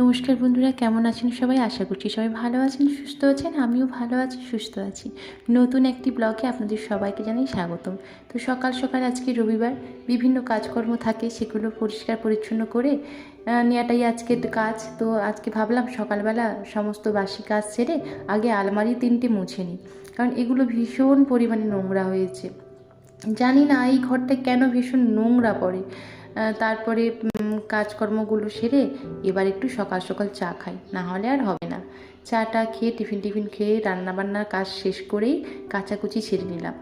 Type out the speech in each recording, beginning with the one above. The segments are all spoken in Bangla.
নমস্কার বন্ধুরা, কেমন আছেন সবাই? আশা করছি সবাই ভালো আছেন, সুস্থ আছেন, আমিও ভালো আছি, সুস্থ আছি। নতুন একটি ব্লগে আপনাদের সবাইকে জানাই স্বাগতম। তো সকাল সকাল আজকে রবিবার, বিভিন্ন কাজকর্ম থাকে সেগুলো পরিষ্কার পরিচ্ছন্ন করে নেওয়াটাই আজকে কাজ। তো আজকে ভাবলাম সকালবেলা সমস্ত বাসি কাজ সেরে আগে আলমারি তিনটে মুছে নিই, কারণ এগুলো ভীষণ পরিমাণে নোংরা হয়েছে। জানি না এই ঘরটা কেন ভীষণ নোংরা পড়ে। তারপরে কাজকর্মগুলো সেরে এবার একটু সকাল সকাল চা খাই। না হলে আর হবে না। চাটা খেয়ে, টিফিন টিফিন খেয়ে রান্নাবান্নার কাজ শেষ করেই কাচাকুচি ছেড়ে নিলাম।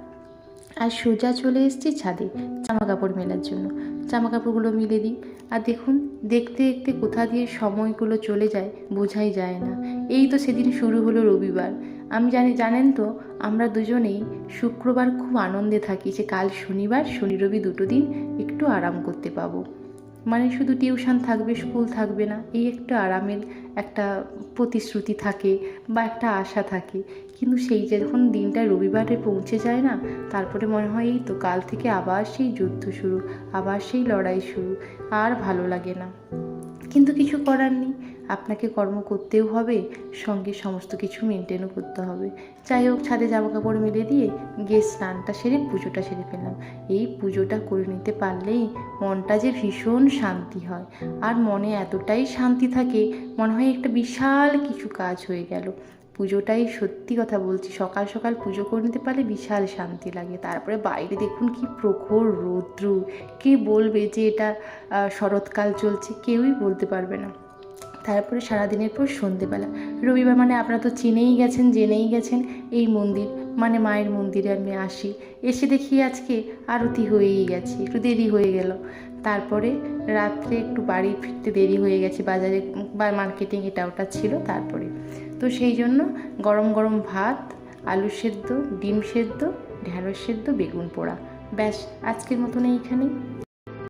আর সোজা চলে এসেছি ছাদে জামা কাপড় মেলার জন্য। জামা কাপড়গুলো মিলে দিই। আর দেখুন, দেখতে দেখতে কোথা দিয়ে সময়গুলো চলে যায় বোঝাই যায় না। এই তো সেদিন শুরু হলো রবিবার। আমি জানি, জানেন তো, আমরা দুজনেই শুক্রবার খুব আনন্দে থাকি যে কাল শনিবার, শনি রবি দুটো দিন একটু আরাম করতে পাবো। মানে শুধু টিউশন থাকবে, স্কুল থাকবে না, এই একটু আরামের একটা প্রতিশ্রুতি থাকে বা একটা আশা থাকে। কিন্তু সেই যখন দিনটা রবিবারে পৌঁছে যায় না, তারপরে মনে হয় এই তো কাল থেকে আবার সেই যুদ্ধ শুরু, আবার সেই লড়াই শুরু, আর ভালো লাগে না। কিন্তু কিছু করার নেই আপনাকে কর্ম করতেও হবে, সঙ্গে সমস্ত কিছু মেনটেনও করতে হবে। যাই হোক, ছাদে জামা কাপড় মেলে দিয়ে গিয়ে স্নানটা সেরে পুজোটা সেরে ফেললাম। এই পুজোটা করে নিতে পারলেই মনটা যে ভীষণ শান্তি হয়। আর মনে এতটাই শান্তি থাকে, মনে হয় একটা বিশাল কিছু কাজ হয়ে গেল। পুজোটাই সত্যি কথা বলছি, সকাল সকাল পুজো করে নিতে পারলে বিশাল শান্তি লাগে। তারপরে বাইরে দেখুন কি প্রখর রৌদ্র। কে বলবে যে এটা শরৎকাল চলছে, কেউই বলতে পারবে না। তারপরে সারাদিনের পর সন্ধেবেলা। রবিবার মানে আপনারা তো চিনেই গেছেন, জেনেই গেছেন এই মন্দির মানে মায়ের মন্দিরে আমি আসি। এসে দেখি আজকে আরতি হয়েই গেছে, একটু দেরি হয়ে গেল। তারপরে রাত্রে একটু বাড়ি ফিরতে দেরি হয়ে গেছে, বাজারে বা মার্কেটিং এটা ওটা ছিল তারপরে। তো সেই জন্য গরম গরম ভাত, আলু সেদ্ধ, ডিম সেদ্ধ ঢ্যাঁড়স সেদ্ধ, বেগুন পোড়া। ব্যাস, আজকের মতন এইখানেই